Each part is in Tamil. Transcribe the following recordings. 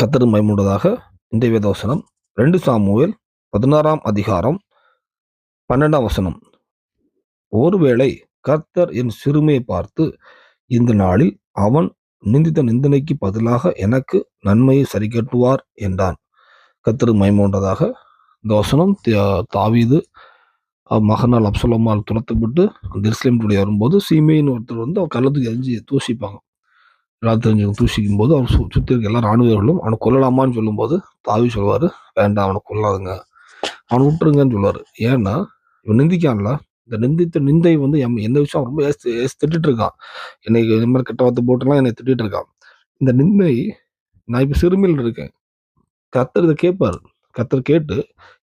கத்தரு மயமுண்டதாக இன்றைய வேதவசனம் ரெண்டு சாமுவேல் பதினாறாம் அதிகாரம் பன்னெண்டாம் வசனம். ஒருவேளை கர்த்தர் என் சிறுமையை பார்த்து இந்த நாளில் அவன் நிந்தித்த நிந்தனைக்கு பதிலாக எனக்கு நன்மையை சரி கட்டுவார் என்றான். கத்தரு மைமூண்டதாக இந்த வசனம். தாவீது மகனால் அப்சலம்மால் துரத்தப்பட்டு அந்த இஸ்லேம் வரும்போது சீமையின் ஒருத்தர் வந்து அவர் கள்ளத்துக்கு எரிஞ்சு தூசிப்பாங்க. எல்லாம் தெரிஞ்சவங்க தூசிக்கும் போது அவர் சு சுற்றி இருக்க எல்லா ராணுவர்களும் அவனை கொல்லலாமான்னு சொல்லும்போது தாவி சொல்வார். வேண்டாம் அவனை கொல்லாதுங்க. அவனை விட்டுருங்கன்னு சொல்லுவார் ஏன்னா இவன் நிந்திக்கான்ல இந்த நிந்தித்த நிந்தை வந்து எம் எந்த விஷயம் ரொம்ப ஏசி ஏசி திட்டிட்டு இருக்கான் என்னை இந்த மாதிரி கெட்ட வார்த்தை போட்டுலாம் என்னை திட்டிட்டு இருக்கான் இந்த நிந்தை நான் இப்போ சிறுமியில் இருக்கேன். கத்தர் இதை கேட்பார். கத்தர் கேட்டு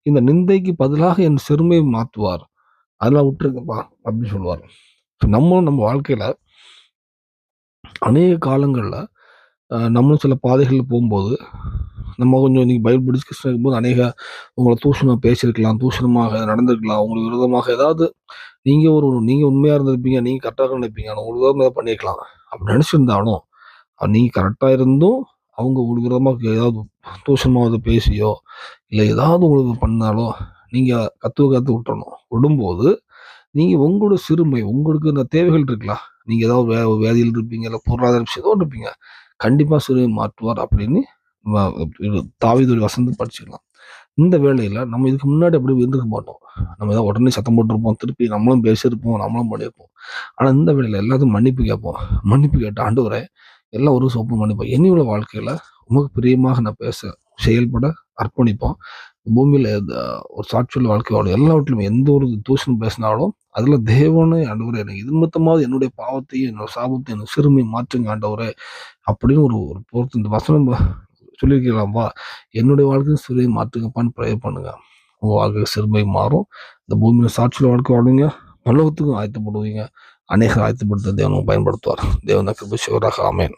இந்த நிந்தைக்கு பதிலாக என் சிறுமையை மாற்றுவார். அதெல்லாம் விட்டுருக்கப்பா அப்படின்னு சொல்லுவார் நம்மளும் நம்ம வாழ்க்கையில் அநேக காலங்களில் நம்மளும் சில பாதைகளில் போகும்போது நம்ம கொஞ்சம் இன்றைக்கி பைபிள் டிஸ்கஷன் இருக்கும்போது அநேக உங்களை தூஷணமாக பேசியிருக்கலாம் தூஷணமாக நடந்திருக்கலாம். உங்களுக்கு விரோதமாக ஏதாவது நீங்கள் ஒரு நீங்கள் உண்மையாக இருந்திருப்பீங்க நீங்கள் கரெக்டாக நினைப்பீங்க ஆனால் உங்களுக்கு விரோதமாக ஏதாவது பண்ணியிருக்கலாம். அப்படி நினச்சிருந்தாலும் நீங்கள் கரெக்டாக இருந்தும் அவங்க உங்களுக்கு விரோதமாக ஏதாவது தூஷணமாக பேசியோ இல்லை ஏதாவது உங்களுக்கு பண்ணாலோ நீங்கள் கற்றுவ கற்று விட்டுறணும். விடும்போது நீங்கள் உங்களோட சிறுமை உங்களுக்கு இந்த தேவைகள் இருக்கலாம் நீங்கள் ஏதாவது வே வேதியில் இருப்பீங்க இல்லை பொருளாதார விஷயம் ஏதோ இருப்பீங்க. கண்டிப்பாக சூரியன் மாற்றுவார் அப்படின்னு தாவிதுடைய வசந்து படிச்சுக்கலாம். இந்த வேலையில் நம்ம இதுக்கு முன்னாடி அப்படி இருந்துக்க மாட்டோம். நம்ம ஏதாவது உடனே சத்தம் போட்டிருப்போம் திருப்பி நம்மளும் பேசியிருப்போம் நம்மளும் பண்ணியிருப்போம். ஆனால் இந்த வேலையில் எல்லாத்தையும் மன்னிப்பு கேட்போம். மன்னிப்பு கேட்ட ஆண்டவரை எல்லாம் ஒரு சோப்பு மன்னிப்போம். என்னையோட வாழ்க்கையில் உமக்கு பிரியமாக நான் பேச செயல்பட அர்ப்பணிப்போம். பூமியில் ஒரு சாட்சியுள்ள வாழ்க்கையோட எல்லாவற்றிலும் எந்த ஒரு தூஷணம் பேசினாலும் அதில் தேவனே ஆண்டவரே எனக்கு இது நிமித்தமாவது என்னுடைய பாவத்தையும் என்னோட சாபத்தையும் என்னோட சிறுமையை மாற்றுங்க ஆண்டவரே அப்படின்னு ஒரு ஒரு பொறுத்து இந்த வசனம் சொல்லியிருக்கலாம்ப்பா என்னுடைய வாழ்க்கையும் சிறுமையை மாற்றுங்கப்பான்னு ப்ரே பண்ணுங்க. உங்கள் வாழ்க்கை சிறுமை மாறும். இந்த பூமியில் சாட்சியில் வாழ்க்கை வாழுங்க. பல்லவத்துக்கும் ஆயத்தப்படுவீங்க. அநேக ஆயத்தப்படுத்த தேவனும் பயன்படுத்துவார். தேவன் கிருப சிவராக ஆமேன்.